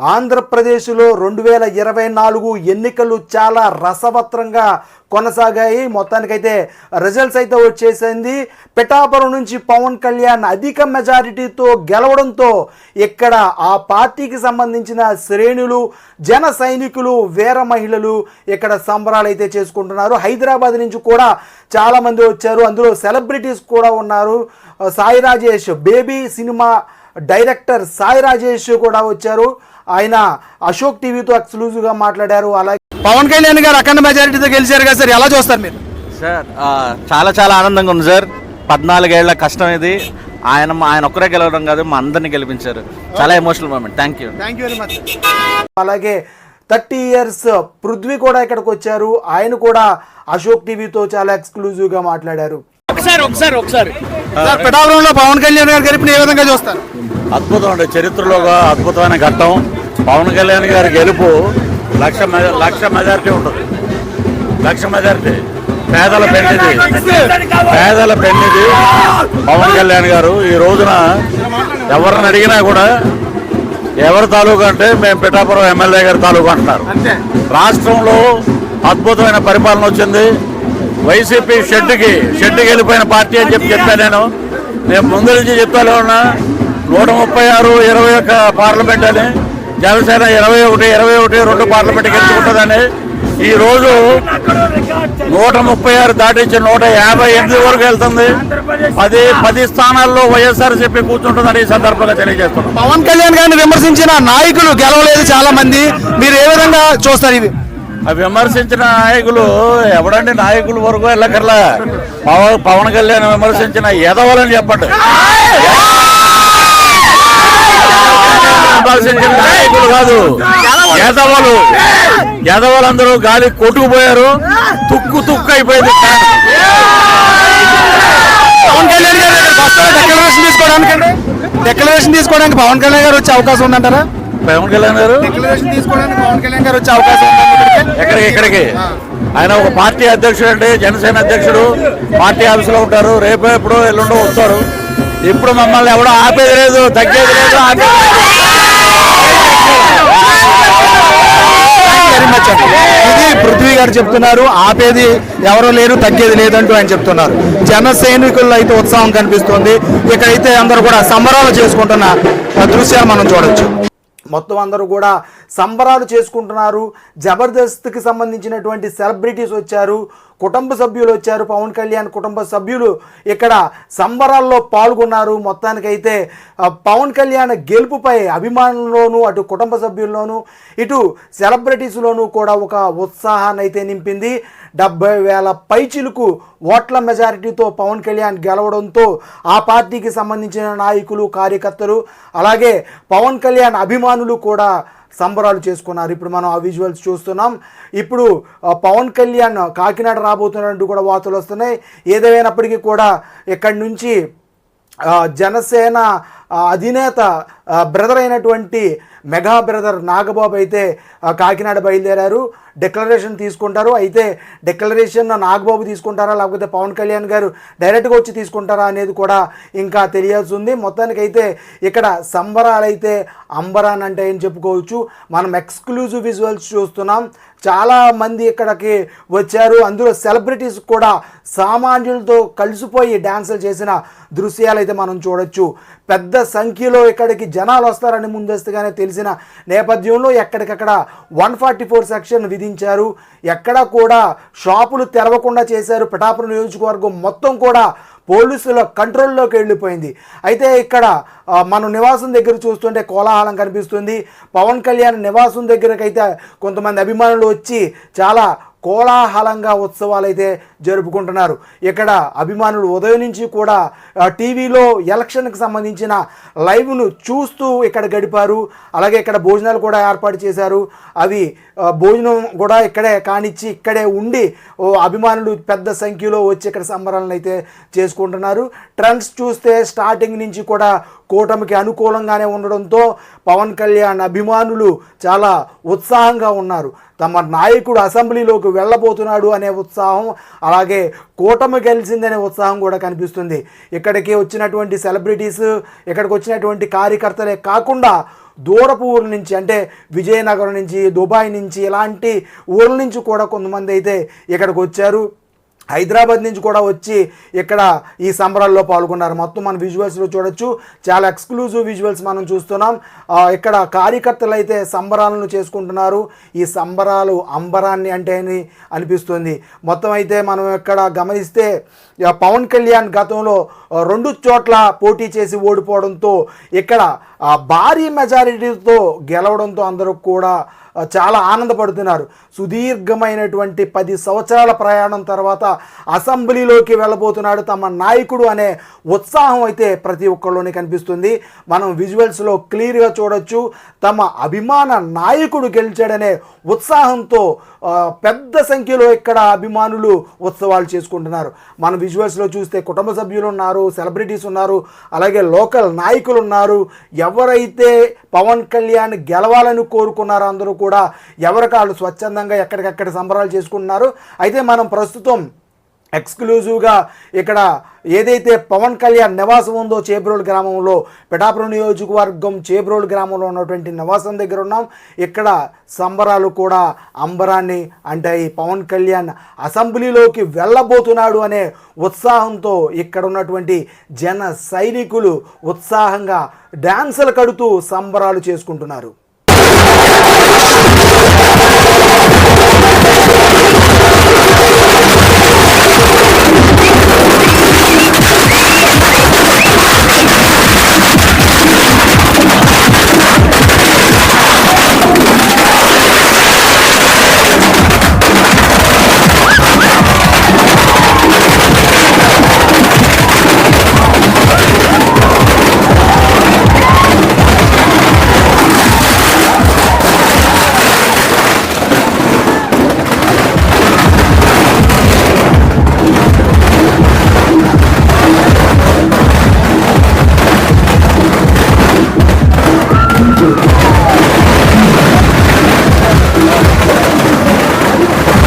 ఆంధ్రప్రదేశ్లో రెండు వేల ఇరవై నాలుగు ఎన్నికలు చాలా రసవత్రంగా కొనసాగాయి. మొత్తానికైతే రిజల్ట్స్ అయితే వచ్చేసింది. పిఠాపురం నుంచి పవన్ కళ్యాణ్ అధిక మెజారిటీతో గెలవడంతో ఇక్కడ ఆ పార్టీకి సంబంధించిన శ్రేణులు జన సైనికులు వీర మహిళలు ఇక్కడ సంబరాలు అయితే చేసుకుంటున్నారు. హైదరాబాద్ నుంచి కూడా చాలామంది వచ్చారు. అందులో సెలబ్రిటీస్ కూడా ఉన్నారు. Sai Rajesh Baby cinema director Sai Rajesh కూడా వచ్చారు. ఆయన అశోక్ టీవీతో ఎక్స్క్లూజివ్గా మాట్లాడారు. అలాగే పవన్ కళ్యాణ్ గారు అఖండ మెజారిటీతో గెలిచారు కదా సార్? ఎలా చూస్తారు మీరు? సార్ ఆ, చాలా చాలా ఆనందంగా ఉంది సార్. పద్నాలుగేళ్ళ కష్టం ఇది. ఆయన ఆయన ఒక్కరే గెలవడం కాదు మా అందరిని గెలిపించారు. చాలా emotional moment thank you thank you very much అలాగే థర్టీ ఇయర్స్ పృథ్వీ కూడా ఇక్కడికి వచ్చారు. ఆయన కూడా అశోక్ టీవీతో చాలా ఎక్స్క్లూజివ్గా మాట్లాడారు. ఒకసారి ఒకసారి ఒకసారి. సార్ పిఠాపురంలో పవన్ కళ్యాణ్ గారి గెలుపుని ఏ విధంగా చూస్తారు? అద్భుతం అండి. చరిత్రలో ఒక అద్భుతమైన ఘట్టం. పవన్ కళ్యాణ్ గారి గెలుపు లక్ష లక్ష మెజారిటీ ఉంటుంది. లక్ష మెజారిటీ. పేదల పెన్నిది పేదల పెన్నిది పవన్ కళ్యాణ్ గారు. ఈ రోజున ఎవరిని అడిగినా కూడా ఎవరి తాలూకు అంటే మేము పిఠాపురం ఎమ్మెల్యే గారి తాలూకు అంటున్నారు. రాష్ట్రంలో అద్భుతమైన పరిపాలన వచ్చింది. వైసీపీ షెడ్కి షెడ్కి వెళ్ళిపోయిన పార్టీ అని చెప్పి చెప్పాను నేను. నేను ముందు నుంచి చెప్తాను ఉన్నా నూట ముప్పై ఆరు ఇరవై ఒక్క పార్లమెంట్ అని జనసేన ఇరవై ఒకటి ఇరవై ఒకటి రెండు పార్లమెంట్ గెలుచుకుంటుందని ఈ రోజు నూట ముప్పై ఆరు దాటించి నూట యాభై ఎనిమిది వరకు వెళ్తుంది. పది పది స్థానాల్లో వైఎస్ఆర్ చెప్పి కూర్చుంటుందని ఈ సందర్భంగా తెలియజేస్తున్నాం. పవన్ కళ్యాణ్ గారిని విమర్శించిన నాయకులు గెలవలేదు చాలా మంది మీరు ఏ విధంగా చూస్తారు ఆ విమర్శించిన నాయకులు ఎవడండి నాయకుల వరకు వెళ్ళకర్లా పవన్ కళ్యాణ్ విమర్శించిన ఎదవలని చెప్పండి. విమర్శించిన నాయకులు కాదు. ఎదవలు ఎదవలందరూ గాలి కొట్టుకుపోయారు. తుక్కు తుక్కు అయిపోయింది. పవన్ కళ్యాణ్ గారు ఇక్కడికి వస్తారా డెక్లరేషన్ తీసుకోవడానికి డెక్లరేషన్ తీసుకోవడానికి పవన్ కళ్యాణ్ గారు వచ్చే అవకాశం ఉందంటారా? పవన్ కళ్యాణ్ గారు? డెక్లరేషన్ తీసుకోవడానికి పవన్ కళ్యాణ్ గారు వచ్చే అవకాశం ఎక్కడికి ఎక్కడికి? ఆయన ఒక పార్టీ అధ్యక్షుడు అండి జనసేన అధ్యక్షుడు. పార్టీ ఆఫీసులో ఉంటారు. రేపు ఎప్పుడో ఎల్లుండో వస్తారు. ఇప్పుడు మమ్మల్ని ఎవడో ఆపేది లేదు తగ్గేది లేదు ఆపేది లేదు. ఇది పృథ్వీ గారు చెప్తున్నారు ఆపేది ఎవరో లేరు తగ్గేది లేదంటూ ఆయన చెప్తున్నారు. జన సైనికుల్లో అయితే ఉత్సాహం కనిపిస్తుంది. ఇక్కడైతే అందరూ కూడా సంబరాలు చేసుకుంటున్న దృశ్యాలు మనం చూడొచ్చు. మొత్తం అందరూ కూడా సంబరాలు చేసుకుంటున్నారు. జబర్దస్త్కి సంబంధించినటువంటి సెలబ్రిటీస్ వచ్చారు. కుటుంబ సభ్యులు వచ్చారు. పవన్ కళ్యాణ్ కుటుంబ సభ్యులు ఇక్కడ సంబరాల్లో పాల్గొన్నారు. మొత్తానికైతే పవన్ కళ్యాణ్ గెలుపుపై అభిమానుల్లోనూ అటు కుటుంబ సభ్యుల్లోనూ ఇటు సెలబ్రిటీస్లోనూ కూడా ఒక ఉత్సాహాన్ని అయితే నింపింది. డెబ్బై వేల పైచిలుకు ఓట్ల మెజారిటీతో పవన్ కళ్యాణ్ గెలవడంతో ఆ పార్టీకి సంబంధించిన నాయకులు కార్యకర్తలు అలాగే పవన్ కళ్యాణ్ అభిమానులు కూడా సంబరాలు చేసుకున్నారు. ఇప్పుడు మనం ఆ విజువల్స్ చూస్తున్నాం. ఇప్పుడు పవన్ కళ్యాణ్ కాకినాడ రాబోతున్నట్టు కూడా వార్తలు వస్తున్నాయి. ఏదేమైనప్పటికీ కూడా ఇక్కడి నుంచి జనసేన అధినేత బ్రదర్ అయినటువంటి మెగా బ్రదర్ నాగబాబు అయితే కాకినాడ బయలుదేరారు. డిక్లరేషన్ తీసుకుంటారు. అయితే డిక్లరేషన్ నాగబాబు తీసుకుంటారా లేకపోతే పవన్ కళ్యాణ్ గారు డైరెక్ట్గా వచ్చి తీసుకుంటారా అనేది కూడా ఇంకా తెలియాల్సి ఉంది. మొత్తానికైతే ఇక్కడ సంబరాలు అయితే అంబరాన్ అంటే ఏం చెప్పుకోవచ్చు. మనం ఎక్స్క్లూజివ్ విజువల్స్ చూస్తున్నాం. చాలా మంది ఇక్కడికి వచ్చారు. అందులో సెలబ్రిటీస్ కూడా సామాన్యులతో కలిసిపోయి డ్యాన్సులు చేసిన దృశ్యాలు అయితే మనం చూడొచ్చు. పెద్ద సంఖ్యలో ఇక్కడికి జ జనాలు వస్తారని ముందస్తుగానే తెలిసిన నేపథ్యంలో ఎక్కడికక్కడ వన్ ఫార్టీ ఫోర్ సెక్షన్ విధించారు. ఎక్కడ కూడా షాపులు తెరవకుండా చేశారు. పిఠాపురం నియోజకవర్గం మొత్తం కూడా పోలీసుల కంట్రోల్లోకి వెళ్ళిపోయింది. అయితే ఇక్కడ మనం నివాసం దగ్గర చూస్తుంటే కోలాహలం కనిపిస్తుంది. పవన్ కళ్యాణ్ నివాసం దగ్గరకైతే కొంతమంది అభిమానులు వచ్చి చాలా కోలాహలంగా ఉత్సవాలు అయితే జరుపుకుంటున్నారు. ఇక్కడ అభిమానులు ఉదయం నుంచి కూడా టీవీలో ఎలక్షన్కి సంబంధించిన లైవ్ను చూస్తూ ఇక్కడ గడిపారు. అలాగే ఇక్కడ భోజనాలు కూడా ఏర్పాటు చేశారు. అవి భోజనం కూడా ఇక్కడే కానిచ్చి ఇక్కడే ఉండి ఓ అభిమానులు పెద్ద సంఖ్యలో వచ్చి ఇక్కడ సంబరాలను అయితే చేసుకుంటున్నారు. ట్రెండ్స్ చూస్తే స్టార్టింగ్ నుంచి కూడా కూటమికి అనుకూలంగానే ఉండడంతో పవన్ కళ్యాణ్ అభిమానులు చాలా ఉత్సాహంగా ఉన్నారు. తమ నాయకుడు అసెంబ్లీలోకి వెళ్ళబోతున్నాడు అనే ఉత్సాహం అలాగే కూటమి గెలిచిందనే ఉత్సాహం కూడా కనిపిస్తుంది. ఇక్కడికి వచ్చినటువంటి సెలబ్రిటీస్ ఇక్కడికి వచ్చినటువంటి కార్యకర్తలే కాకుండా దూరపు ఊరు నుంచి అంటే విజయనగరం నుంచి దుబాయ్ నుంచి ఇలాంటి ఊర్ల నుంచి కూడా కొంతమంది అయితే ఇక్కడికి వచ్చారు. హైదరాబాద్ నుంచి కూడా వచ్చి ఇక్కడ ఈ సంబరాల్లో పాల్గొన్నారు. మొత్తం మన విజువల్స్లో చూడొచ్చు. చాలా ఎక్స్క్లూజివ్ విజువల్స్ మనం చూస్తున్నాం. ఇక్కడ కార్యకర్తలు అయితే సంబరాలను చేసుకుంటున్నారు. ఈ సంబరాలు అంబరాన్ని అంటే అని అనిపిస్తుంది. మొత్తం అయితే మనం ఇక్కడ గమనిస్తే పవన్ కళ్యాణ్ గతంలో రెండు చోట్ల పోటీ చేసి ఓడిపోవడంతో ఇక్కడ భారీ మెజారిటీతో గెలవడంతో అందరూ కూడా చాలా ఆనందపడుతున్నారు. సుదీర్ఘమైనటువంటి పది సంవత్సరాల ప్రయాణం తర్వాత అసెంబ్లీలోకి వెళ్ళబోతున్నాడు తమ నాయకుడు అనే ఉత్సాహం అయితే ప్రతి ఒక్కళ్ళలోనే కనిపిస్తుంది. మనం విజువల్స్లో క్లియర్గా చూడొచ్చు తమ అభిమాన నాయకుడు గెలిచాడనే ఉత్సాహంతో పెద్ద సంఖ్యలో ఇక్కడ అభిమానులు ఉత్సవాలు చేసుకుంటున్నారు. మన విజువల్స్లో చూస్తే కుటుంబ సభ్యులు ఉన్నారు సెలబ్రిటీస్ ఉన్నారు అలాగే లోకల్ నాయకులు ఉన్నారు. ఎవరైతే పవన్ కళ్యాణ్ గెలవాలని కోరుకున్నారో అందరూ కూడా ఎవరికి వాళ్ళు స్వచ్ఛందంగా ఎక్కడికక్కడ సంబరాలు చేసుకుంటున్నారు. అయితే మనం ప్రస్తుతం ఎక్స్క్లూజివ్గా ఇక్కడ ఏదైతే పవన్ కళ్యాణ్ నివాసం ఉందో చేబ్రోల్ గ్రామంలో పిఠాపురం నియోజకవర్గం చేబ్రోల్ గ్రామంలో ఉన్నటువంటి నివాసం దగ్గర ఉన్నాం. ఇక్కడ సంబరాలు కూడా అంబరాన్ని అంటే ఈ పవన్ కళ్యాణ్ అసెంబ్లీలోకి వెళ్ళబోతున్నాడు అనే ఉత్సాహంతో ఇక్కడ ఉన్నటువంటి జన సైనికులు ఉత్సాహంగా డ్యాన్సులు కడుతూ సంబరాలు చేసుకుంటున్నారు. Let's go.